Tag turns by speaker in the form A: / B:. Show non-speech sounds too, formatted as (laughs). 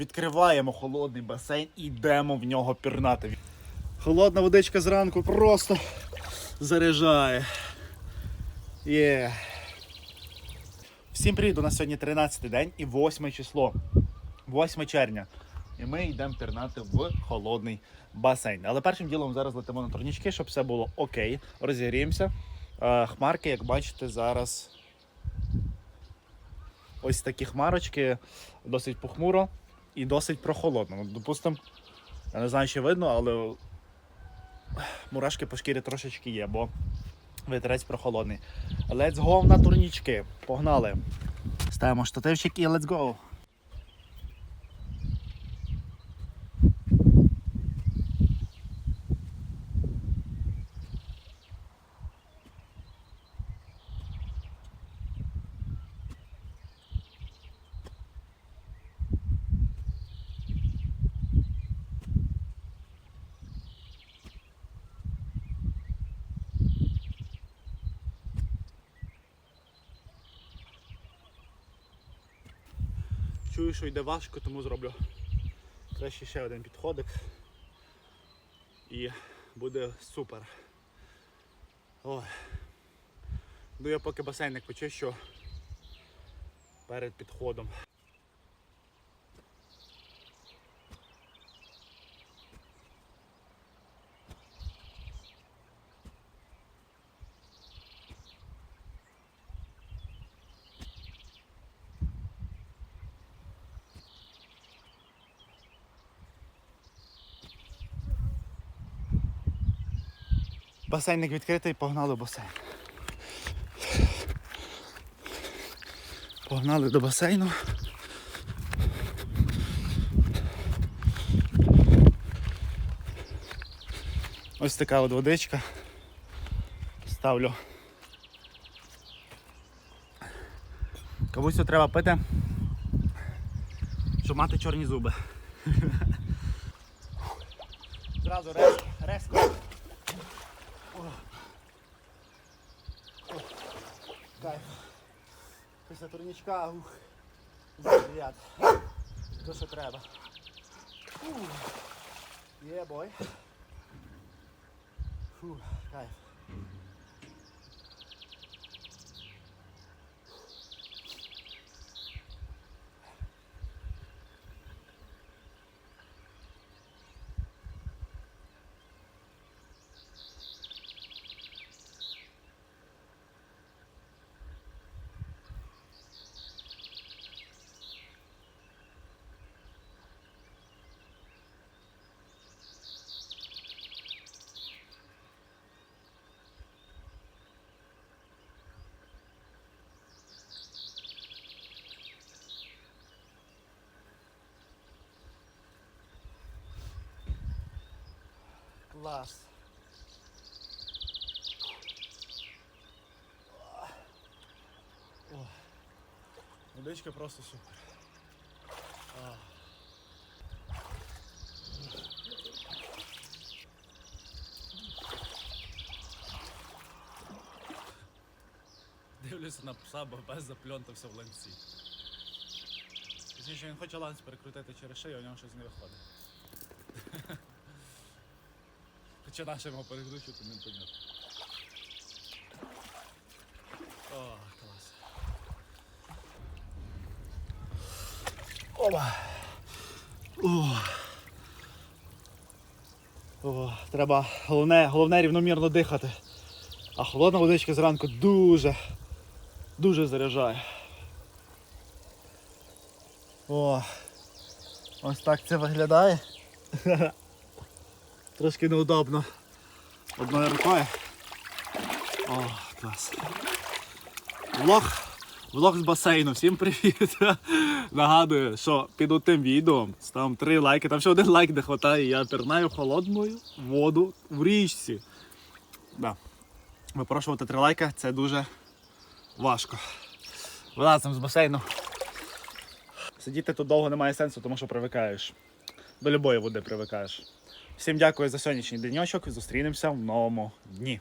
A: Відкриваємо холодний басейн і йдемо в нього пірнати. Холодна водичка зранку просто заряджає. Є. Всім привіт, у нас сьогодні 13 день і 8 число. 8 червня. І ми йдемо пірнати в холодний басейн. Але першим ділом зараз летимо на турнічки, щоб все було окей. Розігріємося. Е, Хмарки, як бачите, зараз ось такі хмарочки, досить похмуро і досить прохолодно. Ну, допустимо, я не знаю, чи видно, але мурашки по шкірі трошечки є, бо вітерець прохолодний. Let's go на турнічки. Погнали. Ставимо штативчик і let's go. Чую, що йде важко, тому зроблю краще ще один підходик. І буде супер. Ой. Ну я поки басейник почищу перед підходом. Басейник відкритий, погнали в басейн. Погнали до басейну. Ось така от водичка. Ставлю. Кабусю треба пити, щоб мати чорні зуби. (laughs) Зразу резко. резко. Кайф. Після турнічка, ух. Заряд. То, що треба. Є, бой. Фу, кайф. Клас. О, водичка просто супер. А.
B: Дивлюся на пса, бо пес запльонтався в ланці.
A: Точніше, він хоче ланц перекрутити через шию, а у нього щось не виходить.
B: Хоча наше його перекручувати не понятно. О, клас.
A: Оба. О. О, треба головне, головне рівномірно дихати. А холодна водичка зранку дуже, дуже заряджає. О, ось так це виглядає. (laughs) Трошки неудобно. Одною рукою. О, клас. Влог, влог з басейну. Всім привіт. (laughs) Нагадую, що під тим відео ставимо три лайки. Там ще один лайк не вистачає. Я пірнаю холодною воду в річці. Да. Випрошувати три лайка це дуже важко. Вилазимо з басейну. Сидіти тут довго немає сенсу, тому що привикаєш. До любої води привикаєш. Всім дякую за сьогоднішній денечок. Зустрінемося в новому дні.